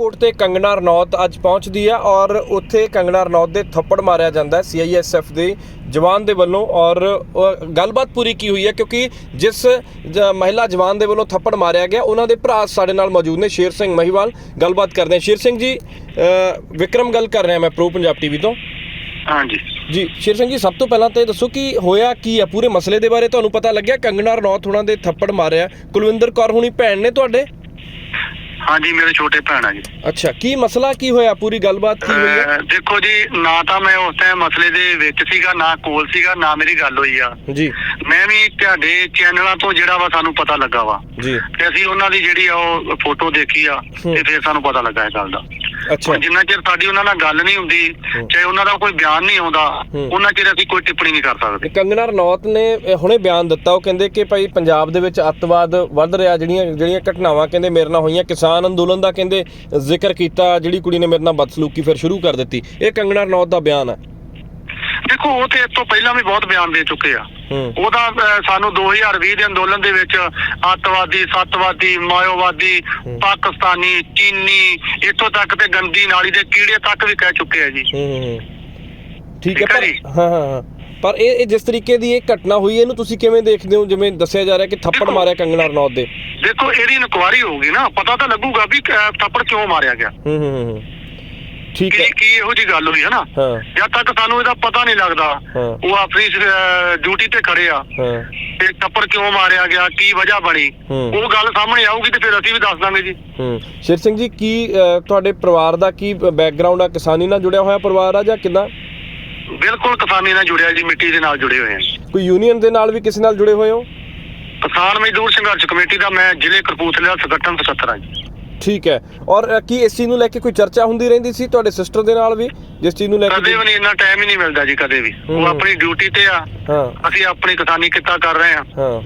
Airport ਤੇ ਕੰਗਨਾ ਰਣੌਤ ਅੱਜ ਪਹੁੰਚਦੀ ਹੈ ਔਰ ਉੱਥੇ ਕੰਗਨਾ ਰਣੌਤ ਦੇ ਥੱਪੜ ਮਾਰਿਆ ਜਾਂਦਾ ਹੈ ਸੀਆਈਐਸਐਫ ਦੇ ਜਵਾਨ ਦੇ ਵੱਲੋਂ ਔਰ ਗੱਲਬਾਤ ਪੂਰੀ ਕੀ ਹੋਈ ਹੈ ਕਿਉਂਕਿ ਜਿਸ ਮਹਿਲਾ ਜਵਾਨ ਦੇ ਵੱਲੋਂ ਥੱਪੜ ਮਾਰਿਆ ਗਿਆ ਉਹਨਾਂ ਦੇ ਭਰਾ ਸਾਡੇ ਨਾਲ ਮੌਜੂਦ ਨੇ ਸ਼ੇਰ ਸਿੰਘ ਮਹੀਵਾਲ। ਗੱਲਬਾਤ ਕਰਦੇ ਹਾਂ। ਸ਼ੇਰ ਸਿੰਘ ਜੀ ਵਿਕਰਮ ਗੱਲ ਕਰ ਰਿਹਾ ਮੈਂ ਪ੍ਰੋ ਪੰਜਾਬ ਟੀਵੀ ਤੋਂ। ਹਾਂਜੀ। ਜੀ ਸ਼ੇਰ ਸਿੰਘ ਜੀ ਸਭ ਤੋਂ ਪਹਿਲਾਂ ਤਾਂ ਦੱਸੋ ਕਿ ਹੋਇਆ ਕੀ ਹੈ? ਪੂਰੇ ਮਸਲੇ ਦੇ ਬਾਰੇ ਤੁਹਾਨੂੰ ਪਤਾ ਲੱਗਿਆ ਕੰਗਨਾ ਰਣੌਤ ਹੁਣਾਂ ਦੇ ਥੱਪੜ ਮਾਰਿਆ। ਕੁਲਵਿੰਦਰ ਕੌਰ ਹੁਣੀ ਭੈਣ ਨੇ ਤੁਹਾਡੇ? ਹਾਂਜੀ ਮੇਰੇ ਛੋਟੇ ਭੈਣ ਆ ਜੀ। ਅੱਛਾ ਕੀ ਮਸਲਾ ਕੀ ਹੋਇਆ? ਪੂਰੀ ਗੱਲਬਾਤ ਕੀ ਹੋਈ ਹੈ? ਅਹ ਦੇਖੋ ਜੀ ਨਾ ਤਾਂ ਮੈਂ ਉਸ ਟਾਈਮ ਮਸਲੇ ਦੇ ਵਿੱਚ ਸੀਗਾ ਨਾ ਕੋਲ ਸੀਗਾ ਨਾ ਮੇਰੀ ਗੱਲ ਹੋਈ ਆ। ਜੀ। ਮੈਂ ਵੀ ਤੁਹਾਡੇ ਚੈਨਲਾਂ ਤੋਂ ਜਿਹੜਾ ਵਾ ਸਾਨੂੰ ਪਤਾ ਲੱਗਾ ਵਾ। ਜੀ। ਤੇ ਅਸੀਂ ਉਹਨਾਂ ਦੀ ਜਿਹੜੀ ਆ ਉਹ ਫੋਟੋ ਦੇਖੀ ਆ ਹੂੰ। ਤੇ ਫਿਰ ਸਾਨੂੰ ਪਤਾ ਲੱਗਾ ਇਹ ਗੱਲ ਦਾ। ਅੱਛਾ ਹੁਣ ਜਿੰਨਾ ਚਿਰ ਸਾਡੀ ਉਹਨਾਂ ਨਾਲ ਗੱਲ ਨਹੀਂ ਹੁੰਦੀ ਹੂੰ। ਚਾਹੇ ਉਹਨਾਂ ਦਾ ਕੋਈ ਬਿਆਨ ਨਹੀਂ ਆਉਂਦਾ ਹੂੰ। ਉਹਨਾਂ ਚਿਰ ਅਸੀਂ ਕੋਈ ਟਿੱਪਣੀ ਨਹੀਂ ਕਰ ਤੇ ਸਕਦੇ ਕੰਗਨਾ ਰਣੌਤ ਨੇ ਇਹ ਹੁਣੇ ਬਿਆਨ ਦਿੱਤਾ ਉਹ ਕਹਿੰਦੇ ਕਿ ਭਾਈ ਪੰਜਾਬ ਦੇ ਵਿੱਚ ਅੱਤਵਾਦ ਵੱਧ ਰਿਹਾ ਜਿਹੜੀਆਂ ਜਿਹੜੀਆਂ ਘਟਨਾਵਾਂ ਕਹਿੰਦੇ ਮੇਰੇ ਨਾਲ ਹੋਈਆਂ ਕਿਸਾਨ ਅੰਦੋਲਨ ਦਾ ਕਹਿੰਦੇ ਜ਼ਿਕਰ ਕੀਤਾ ਜਿਹੜੀ ਕੁੜੀ ਨੇ ਮੇਰੇ ਨਾਲ ਬਦਸਲੂਕੀ ਫਿਰ ਸ਼ੁਰੂ ਕਰ ਦਿੱਤੀ ਇਹ ਕੰਗਨਾ ਰਣੌਤ ਦਾ ਬਿਆਨ ਹੈ ਦੇਖੋ ਉਹ ਤੇ ਇਸ ਤੋਂ ਪਹਿਲਾਂ ਵੀ ਬਹੁਤ ਬਿਆਨ ਦੇ ਚੁੱਕੇ ਆ। ਉਹਦਾ ਸਾਨੂੰ 2020 ਦੇ ਅੰਦੋਲਨ ਦੇ ਵਿੱਚ ਅੱਤਵਾਦੀ ਸੱਤਵਾਦੀ ਮਾਇਓਵਾਦੀ। ਪਾਕਿਸਤਾਨੀ ਚੀਨੀ ਇੱਥੋਂ ਤੱਕ ਤੇ ਗੰਦੀ ਨਾਲੀ ਦੇ ਕੀੜੇ ਤੱਕ ਵੀ ਕਹਿ ਚੁੱਕੇ ਆ ਜੀ। ਠੀਕ ਹੈ ਪਰ। ਹਾਂ ਹਾਂ ਪਰ ਇਹ ਇਹ ਜਿਸ ਤਰੀਕੇ ਦੀ ਇਹ ਘਟਨਾ ਹੋਈ ਇਹਨੂੰ ਤੁਸੀਂ ਕਿਵੇਂ ਦੇਖਦੇ ਹੋ? ਜਿਵੇਂ ਦੱਸਿਆ ਜਾ ਰਿਹਾ ਕਿ ਥੱਪੜ ਮਾਰਿਆ ਕੰਗਨਾ ਰਣੌਤ ਦੇ। ਦੇਖੋ ਇਹਦੀ ਇਨਕੁਆਰੀ ਹੋਊਗੀ ਨਾ। ਪਤਾ ਤਾਂ ਲੱਗੂਗਾ ਵੀ ਥੱਪੜ ਕਿਉਂ ਮਾਰਿਆ ਗਿਆ। ਹੂੰ ਹੂੰ, ਹੂੰ। ਠੀਕ ਹੈ। ਕੀ ਕੀ ਇਹੋ ਜੀ ਗੱਲ ਹੋਈ ਹੈ ਨਾ ਹਾਂ। ਜਦ ਤੱਕ ਸਾਨੂੰ ਇਹਦਾ ਪਤਾ ਨਹੀਂ ਲੱਗਦਾ ਹਾਂ। ਉਹ ਆਪਣੀ ਡਿਊਟੀ ਤੇ ਖੜੇ ਆ। ਹਾਂ। ਤੇ ਥੱਪੜ ਕਿਉਂ ਮਾਰਿਆ ਗਿਆ ਕੀ ਵਜ੍ਹਾ ਬਣੀ? ਹੂੰ। ਉਹ ਗੱਲ ਸਾਹਮਣੇ ਆਊਗੀ ਤੇ ਫਿਰ ਅਸੀਂ ਵੀ ਦੱਸ ਦਾਂਗੇ ਜੀ। ਹੂੰ। ਸ਼ੇਰ ਸਿੰਘ ਜੀ ਕੀ ਤੁਹਾਡੇ ਪਰਿਵਾਰ ਦਾ ਕੀ ਬੈਕਗ੍ਰਾਉਂਡ ਆ? ਕਿਸਾਨੀ ਨਾਲ ਜੁੜਿਆ ਹੋਇਆ ਪਰਿਵਾਰ ਆ ਜਾਂ ਕਿੱਦਾਂ? ਬਿਲਕੁਲ ਕਿਸਾਨੀ ਨਾਲ ਜੁੜਿਆ ਜੀ ਮਿੱਟੀ ਦੇ ਨਾਲ ਜੁੜੇ ਹੋਏ ਆ ਕੋਈ ਯੂਨੀਅਨ ਦੇ ਨਾਲ ਵੀ ਕਿਸੇ ਨਾਲ ਜੁੜੇ ਹੋਏ ਹੋ? ਕਿਸਾਨ ਮਜ਼ਦੂਰ ਸੰਘਰਸ਼ ਕਮੇਟੀ ਦਾ ਮੈਂ ਜ਼ਿਲ੍ਹੇ ਕਰਪੂਥਲੇ ਦਾ ਸੰਗਠਨ ਸਕੱਤਰ ਹਾਂ ਜੀ। ਠੀਕ ਹੈ। ਔਰ ਅ, ਕੀ ਇਸ ਚੀਜ਼ ਨੂੰ ਲੈ ਕੇ ਕੋਈ ਚਰਚਾ ਹੁੰਦੀ ਰਹਿੰਦੀ ਸੀ ਤੁਹਾਡੇ ਸਿਸਟਰ ਦੇ ਨਾਲ ਵੀ? ਜਿਸ ਚੀਜ਼ ਨੂੰ ਲੈ ਕਦੇ ਕੇ ਵੀ ਨਹੀਂ ਇੰਨਾ ਟਾਈਮ ਹੀ ਨਹੀਂ ਮਿਲਦਾ ਜੀ ਕਦੇ ਵੀ। ਹੂੰ। ਉਹ ਆਪਣੀ ਡਿਊਟੀ ਤੇ ਆ। ਹਾਂ। ਅਸੀਂ ਆਪਣੀ ਕਿਸਾਨੀ ਕਿੱਤਾ ਕਰ ਰਹੇ ਹਾਂ। ਹਾਂ।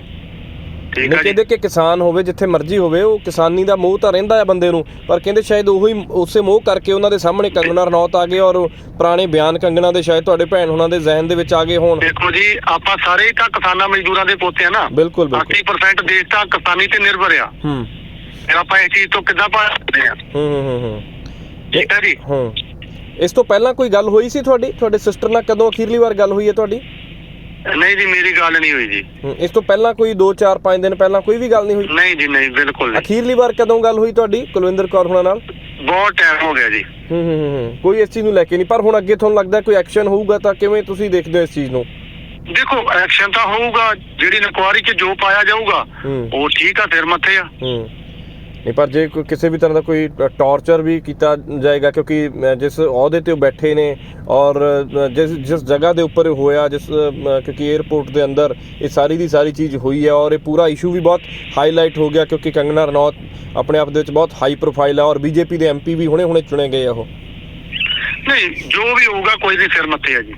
ਠੀਕ ਨਹੀਂ ਹੈ ਜੀ। ਕਹਿੰਦੇ ਕਿ ਕਿਸਾਨ ਹੋਵੇ ਜਿੱਥੇ ਮਰਜ਼ੀ ਹੋਵੇ ਉਹ ਕਿਸਾਨੀ ਦਾ ਮੋਹ ਤਾਂ ਰਹਿੰਦਾ ਹੈ ਬੰਦੇ ਨੂੰ। ਪਰ ਕਹਿੰਦੇ ਸ਼ਾਇਦ ਉਹੀ ਉਸੇ ਮੋਹ ਕਰਕੇ ਉਹਨਾਂ ਦੇ ਸਾਹਮਣੇ ਕੰਗਣਾ ਰਣੌਤ ਆ ਗਏ ਔਰ ਉਹ ਪੁਰਾਣੇ ਬਿਆਨ ਕੰਗਣਾ ਦੇ ਸ਼ਾਇਦ ਤੁਹਾਡੇ ਭੈਣ ਉਹਨਾਂ ਦੇ ਜ਼ਿਹਨ ਦੇ ਵਿੱਚ ਆ ਗਏ ਹੋਣ। ਦੇਖੋ ਜੀ ਆਪਾਂ ਸਾਰੇ ਹੀ ਤਾਂ ਕਿਸਾਨਾਂ ਮਜ਼ਦੂਰਾਂ ਦੇ ਪੋਤੇ ਆ ਨਾ। ਬਿਲਕੁਲ ਬਿਲਕੁਲ। 80% ਦੇਸ਼ ਤਾਂ ਕਿਸਾਨੀ ਤੇ ਨਿਰਭਰ ਆ। ਹੂੰ। ਫਿਰ ਆਪਾਂ ਇਸ ਚੀਜ਼ ਤੋਂ ਕਿੱਦਾਂ ਭਾਲਦੇ ਆ ਹੂੰ? ਹੂੰ ਹੂੰ, ਹੂੰ ਠੀਕ ਹੈ ਜੀ? ਹੂੰ। ਇਸ ਤੋਂ ਪਹਿਲਾਂ ਕੋਈ ਗੱਲ ਹੋਈ ਸੀ ਤੁਹਾਡੀ? ਤੁਹਾਡੇ ਸਿਸਟਰ ਨਾਲ ਕਦੋਂ ਅਖੀਰਲੀ ਵਾਰ ਗੱਲ ਹੋਈ ਹੈ ਤੁਹਾਡੀ? ਨਹੀਂ ਜੀ ਮੇਰੀ ਗੱਲ ਨਹੀਂ ਹੋਈ ਜੀ। ਹੂੰ, ਇਸ ਤੋਂ ਪਹਿਲਾਂ ਕੋਈ 2 4 5 ਦਿਨ ਪਹਿਲਾਂ ਕੋਈ ਵੀ ਗੱਲ ਨਹੀਂ ਹੋਈ? ਨਹੀਂ ਜੀ ਨਹੀਂ ਬਿਲਕੁਲ ਨਹੀਂ ਅਖੀਰਲੀ ਵਾਰ ਕਦੋਂ ਗੱਲ ਹੋਈ ਤੁਹਾਡੀ ਕੁਲਵਿੰਦਰ ਕੌਰ ਹੁਣਾਂ ਨਾਲ? ਬਹੁਤ ਟਾਈਮ ਹੋ ਗਿਆ ਜੀ। ਹੂੰ ਹੂੰ ਹੂੰ, ਹੂੰ। ਕੋਈ ਇਸ ਚੀਜ਼ ਨੂੰ ਲੈ ਕੇ ਨਹੀਂ ਪਰ ਹੁਣ ਅੱਗੇ ਤੁਹਾਨੂੰ ਲੱਗਦਾ ਕੋਈ ਐਕਸ਼ਨ ਹੋਊਗਾ ਤਾਂ ਕਿਵੇਂ ਤੁਸੀਂ ਦੇਖਦੇ ਹੋ ਇਸ ਚੀਜ਼ ਨੂੰ? ਦੇਖੋ ਐਕਸ਼ਨ ਤਾਂ ਹੋਊਗਾ ਜਿਹੜੀ ਇਨਕੁਆਰੀ 'ਚ ਜੋ ਪਾਇਆ ਜਾਊਗਾ ਹੂੰ। ਉਹ ਠੀਕ ਆ ਸਿਰ ਮੱਥੇ ਆ। ਹੂੰ। ਨਹੀਂ ਪਰ ਜੇ ਕੋਈ ਕਿਸੇ ਵੀ ਤਰ੍ਹਾਂ ਦਾ ਕੋਈ ਟੌਰਚਰ ਵੀ ਕੀਤਾ ਜਾਏਗਾ ਕਿਉਂਕਿ ਜਿਸ ਅਹੁਦੇ ਤੇ ਉਹ ਬੈਠੇ ਨੇ ਔਰ ਜਿਸ ਜਿਸ ਜਗ੍ਹਾ ਦੇ ਉੱਪਰ ਹੋਇਆ ਜਿਸ ਕਿਉਂਕਿ 에ਅਰਪੋਰਟ ਦੇ ਅੰਦਰ ਇਹ ਸਾਰੀ ਦੀ ਸਾਰੀ ਚੀਜ਼ ਹੋਈ ਹੈ ਔਰ ਇਹ ਪੂਰਾ ਇਸ਼ੂ ਵੀ ਬਹੁਤ ਹਾਈਲਾਈਟ ਹੋ ਗਿਆ ਕਿਉਂਕਿ ਕੰਗਨਾ ਰਣੌਤ ਆਪਣੇ ਆਪ ਦੇ ਵਿੱਚ ਬਹੁਤ ਹਾਈ ਪ੍ਰੋਫਾਈਲ ਹੈ ਔਰ ਬੀਜੇਪੀ ਦੇ ਐਮਪੀ ਵੀ ਹੁਣੇ-ਹੁਣੇ ਚੁਣੇ ਗਏ ਆ ਉਹ। ਨਹੀਂ ਜੋ ਵੀ ਹੋਊਗਾ ਕੋਈ ਵੀ ਸਿਰ ਮੱਥੇ ਆ ਜੀ।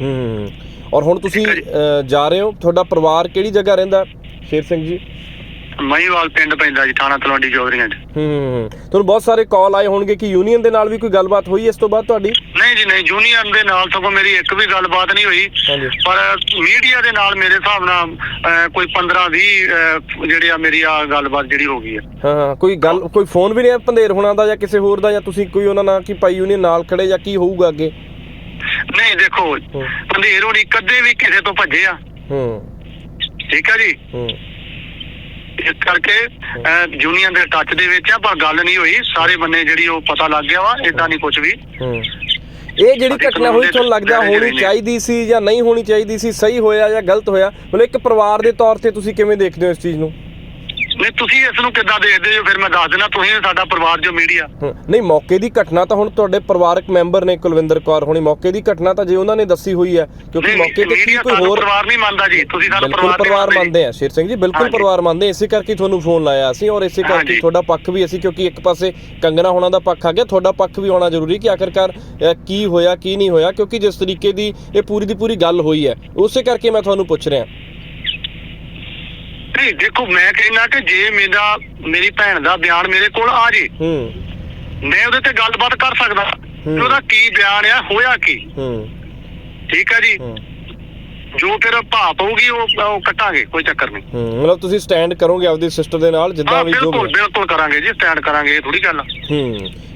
ਹੂੰ ਔਰ ਹੁਣ ਤੁਸੀਂ ਹੈ ਜਾ ਰਹੇ ਹੋ? ਤੁਹਾਡਾ ਪਰਿਵਾਰ ਕਿਹੜੀ ਜਗ੍ਹਾ ਰਹਿੰਦਾ? ਸ਼ੇਰ ਸਿੰਘ ਜੀ। ਮਹੀਵਾਲ ਪਿੰਡ ਪੈਂਦਾ ਜੀ ਥਾਣਾ ਤਲਵੰਡੀ ਚੌਧਰੀਆਂ 'ਚ। ਹੂੰ ਤੁਹਾਨੂੰ ਬਹੁਤ ਸਾਰੇ ਕਾਲ ਆਏ ਹੋਣਗੇ ਕਿ ਯੂਨੀਅਨ ਦੇ ਨਾਲ ਵੀ ਕੋਈ ਗੱਲਬਾਤ ਹੋਈ ਇਸ ਤੋਂ ਬਾਅਦ ਤੁਹਾਡੀ? ਨਹੀਂ ਜੀ ਨਹੀਂ ਜੂਨੀਅਰ ਦੇ ਨਾਲ ਸਗੋਂ ਮੇਰੀ ਇੱਕ ਵੀ ਗੱਲਬਾਤ ਨਹੀਂ ਹੋਈ। ਹਾਂਜੀ। ਪਰ ਮੀਡੀਆ ਦੇ ਨਾਲ ਮੇਰੇ ਹਿਸਾਬ ਨਾਲ ਅਹ, ਕੋਈ 15 20 ਜਿਹੜੇ ਆ ਮੇਰੀ ਆ ਗੱਲਬਾਤ ਜਿਹੜੀ ਹੋ ਗਈ ਹੈ। ਹਾਂ ਹਾਂ ਕੋਈ ਗੱਲ ਕੋਈ ਫੋਨ ਵੀ ਨਹੀਂ ਆਇਆ ਭੰਦੇਰ ਹੋਣਾ ਦਾ ਜਾਂ ਕਿਸੇ ਹੋਰ ਦਾ ਜਾਂ ਤੁਸੀਂ ਕੋਈ ਉਹਨਾਂ ਨਾਲ ਕੀ ਭਾਈ ਯੂਨੀਅਨ ਨਾਲ ਖੜੇ ਜਾਂ ਕੀ ਹੋਊਗਾ ਅੱਗੇ? ਨਹੀਂ ਦੇਖੋ ਹੂੰ। ਪੰਧੇਰ ਹੋਣੀ ਕਦੇ ਵੀ ਕਿਸੇ ਤੋਂ ਭੱਜੇ ਆ। ਹੂੰ। ਠੀਕ ਹੈ ਜੀ? ਹੂੰ। ਇਸ ਕਰਕੇ ਜੂਨੀਅਰ ਦੇ ਟੱਚ ਦੇ ਵਿੱਚ ਆ ਪਰ ਗੱਲ ਨਹੀਂ ਹੋਈ। ਸਾਰੇ ਬੰਨੇ ਜਿਹੜੀ ਉਹ ਪਤਾ ਲੱਗ ਗਿਆ ਵਾ ਇਦਾਂ ਨਹੀਂ ਕੁਝ ਵੀ। ਹੂੰ। ਇਹ ਜਿਹੜੀ ਘਟਨਾ ਹੋਈ ਤੁਹਾਨੂੰ ਲੱਗਦਾ ਹੋਣੀ। ਚਾਹੀਦੀ ਸੀ ਜਾਂ ਨਹੀਂ ਹੋਣੀ ਚਾਹੀਦੀ ਸੀ ਸਹੀ ਹੋਇਆ ਜਾਂ ਗਲਤ ਹੋਇਆ? ਮਤਲਬ ਇੱਕ ਪਰਿਵਾਰ ਦੇ ਤੌਰ ਤੇ ਤੁਸੀਂ ਕਿਵੇਂ ਦੇਖਦੇ ਹੋ ਇਸ ਚੀਜ਼ ਨੂੰ? ਨਹੀਂ ਤੁਸੀਂ ਇਸ ਨੂੰ ਕਿੱਦਾਂ ਦੇਖਦੇ ਹੋ? ਫਿਰ ਮੈਂ ਦੱਸ ਦੇਣਾ ਤੁਸੀਂ ਸਾਡਾ ਪਰਿਵਾਰ ਜੋ ਮੀਡੀਆ ਨਹੀਂ ਮੌਕੇ ਦੀ ਘਟਨਾ ਤਾਂ ਹੁਣ ਤੁਹਾਡੇ ਪਰਿਵਾਰਕ ਮੈਂਬਰ ਨੇ ਕੁਲਵਿੰਦਰ ਕੌਰ ਹੋਣੀ। ਮੌਕੇ ਦੀ ਘਟਨਾ ਤਾਂ ਜੇ ਉਹਨਾਂ ਨੇ ਦੱਸੀ ਹੋਈ ਹੈ ਕਿਉਂਕਿ ਮੌਕੇ ਤੇ ਕੀ ਕੋਈ ਹੋਰ ਪਰਿਵਾਰ ਨਹੀਂ ਮੰਨਦਾ ਜੀ। ਤੁਸੀਂ ਸਾਨੂੰ ਪਰਿਵਾਰ ਪਰਿਵਾਰ ਮੰਨਦੇ ਆ ਸ਼ੇਰ ਸਿੰਘ ਜੀ ਬਿਲਕੁਲ। ਪਰਿਵਾਰ ਮੰਨਦੇ ਇਸੇ ਕਰਕੇ ਤੁਹਾਨੂੰ ਫੋਨ ਲਾਇਆ ਅਸੀਂ ਔਰ ਇਸੇ ਕਰਕੇ। ਤੁਹਾਡਾ ਪੱਖ ਵੀ ਅਸੀਂ ਕਿਉਂਕਿ ਇੱਕ ਪਾਸੇ ਕੰਗਣਾ ਹੋਣਾ ਦਾ ਪੱਖ ਆ ਗਿਆ ਤੁਹਾਡਾ ਪੱਖ ਵੀ ਹੋਣਾ ਜ਼ਰੂਰੀ ਕਿ ਆਖਰਕਾਰ ਕੀ ਹੋਇਆ ਕੀ ਨਹੀਂ ਹੋਇਆ ਕਿਉਂਕਿ ਜਿਸ ਤਰੀਕੇ ਦੀ ਇਹ ਪੂਰੀ ਦੀ ਪੂਰੀ ਗੱਲ ਹੋਈ ਹੈ ਉਸੇ ਕਰਕੇ ਮੈਂ ਤੁਹਾਨੂੰ ਪੁੱਛ ਰਿਹਾ। ਨਹੀਂ ਦੇਖੋ ਮੈਂ ਕਹਿੰਦਾ ਕਿ ਜੇ ਮੇਰਾ ਮੇਰੀ ਭੈਣ ਦਾ ਬਿਆਨ ਮੇਰੇ ਕੋਲ ਆ ਜੇ ਹੂੰ। ਮੈਂ ਉਹਦੇ ਤੇ ਗੱਲਬਾਤ ਕਰ ਸਕਦਾ। ਕਿ ਉਹਦਾ ਕੀ ਬਿਆਨ ਆ ਹੋਇਆ ਕੀ? ਹੂੰ। ਠੀਕ ਹੈ ਜੀ? ਹੂੰ। ਜੋ ਫਿਰ ਭਾਅ ਪਊਗੀ ਉਹ ਉਹ ਕੱਟਾਂਗੇ ਕੋਈ ਚੱਕਰ ਨਹੀਂ। ਹੂੰ ਮਤਲਬ ਤੁਸੀਂ ਸਟੈਂਡ ਕਰੋਗੇ ਆਪਦੀ ਸਿਸਟਰ ਦੇ ਨਾਲ ਜਿੱਦਾਂ ਵੀ ਜੋ ਬਿਲਕੁਲ ਬਿਲਕੁਲ ਕਰਾਂਗੇ ਜੀ ਸਟੈਂਡ ਕਰਾਂਗੇ ਇਹ ਥੋੜੀ ਗੱਲ ਆ। ਹੂੰ।